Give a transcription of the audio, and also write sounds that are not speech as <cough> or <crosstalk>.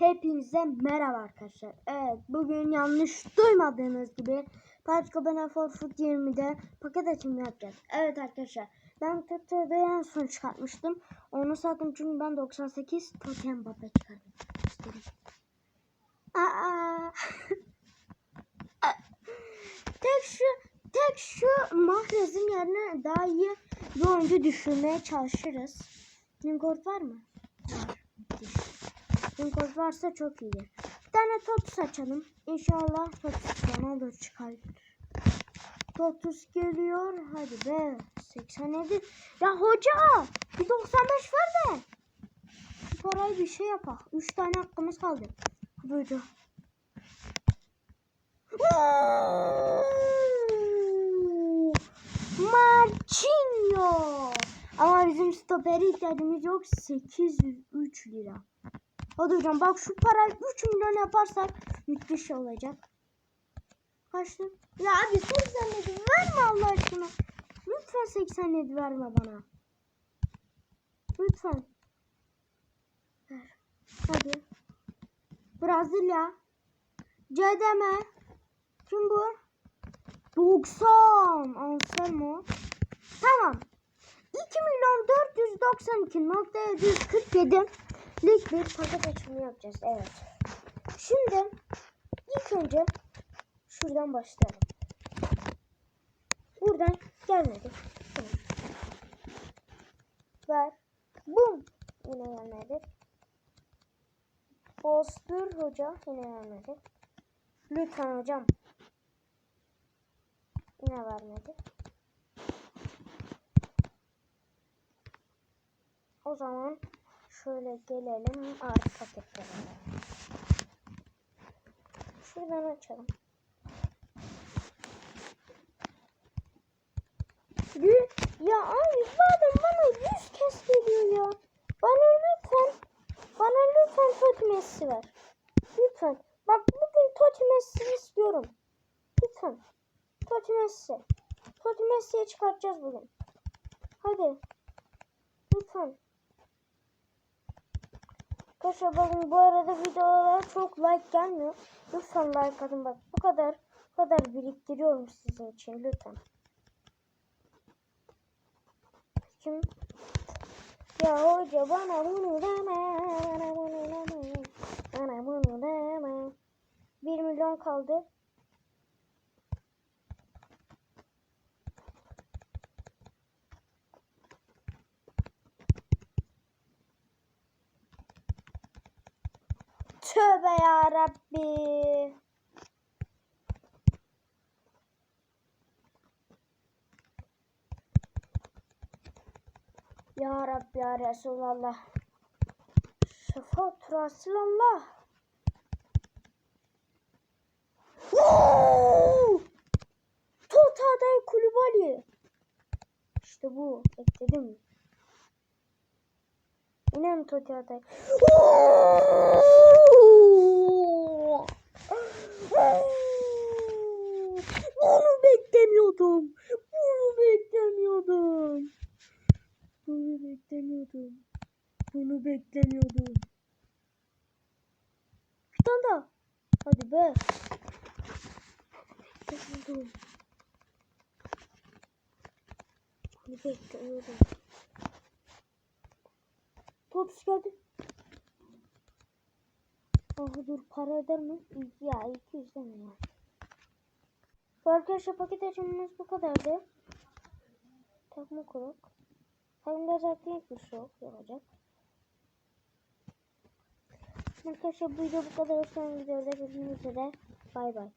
Hepinize merhaba arkadaşlar. Evet bugün yanlış duymadığınız gibi Parçka Bana for Food 20'de paket açımı yapacağız. Evet arkadaşlar ben TT'de en son çıkartmıştım. Onu sattım çünkü ben 98 Totem Baba çıkardım. Göstereyim. <laughs> Aa. tek şu tek şu mahrezin yerine daha iyi bir oyuncu düşürmeye çalışırız. Lingord var mı? Var. Lingord varsa çok iyi. Bir tane Totus açalım. İnşallah Totus bana olur çıkar. Totus geliyor. Hadi be. 87. Ya hoca. Bir 95 ver be. Şu parayı bir şey yapak. 3 tane hakkımız kaldı. Hoca. Marcinho. Ama bizim stopere ihtiyacımız yok. 803 lira. Hadi hocam bak şu parayı 3 milyon yaparsak müthiş olacak. Kaçtı? Ya abi 87 verme Allah aşkına. Lütfen 87 verme bana. Lütfen. Ver. Hadi. Brezilya. Cedeme. Kim bu? 90. Anselmo. Tamam. 2 milyon 492.747 lik bir paket açımı yapacağız. Evet. Şimdi ilk önce şuradan başlayalım. Buradan gelmedi. Ver. Bum. Yine gelmedi. Bostur hoca yine gelmedi. Lütfen hocam. Yine vermedi. O zaman şöyle gelelim artı paketlerine. Şuradan açalım. Ya abi bu adam bana yüz kez geliyor ya. Bana lütfen, bana lütfen Totti Messi ver. Lütfen. Bak bugün Totti Messi istiyorum. Lütfen. Totti Messi'ye çıkartacağız bugün. Hadi. Lütfen. Arkadaşlar bakın bu arada videolara çok like gelmiyor. Lütfen like atın bak. Bu kadar bu kadar biriktiriyorum sizin için lütfen. Kim? Ya hoca bana bunu deme. Bana bunu deme. Bana bunu deme. 1 milyon kaldı. Tövbe ya Rabbi. Ya Rabbi ya Resulallah. Şefaat Resulallah. Tota'day Kulübali. İşte bu. Bekledim. Yine mi Tota'day? Bunu beklemiyordum. Bunu beklemiyordum. Bunu beklemiyordum. Bunu beklemiyordum. Bir tane daha. Hadi be. Beklemiyordum. Bunu beklemiyordum. Tops geldi. Aha dur para eder mi? Ya 200 deme ya. Arkadaşlar paket açımımız bu kadardı. Takma kulak. Hayımda zaten hiçbir şey yok yapacak. Arkadaşlar bu video bu kadar. Son videoda görüşmek üzere. Bay bay.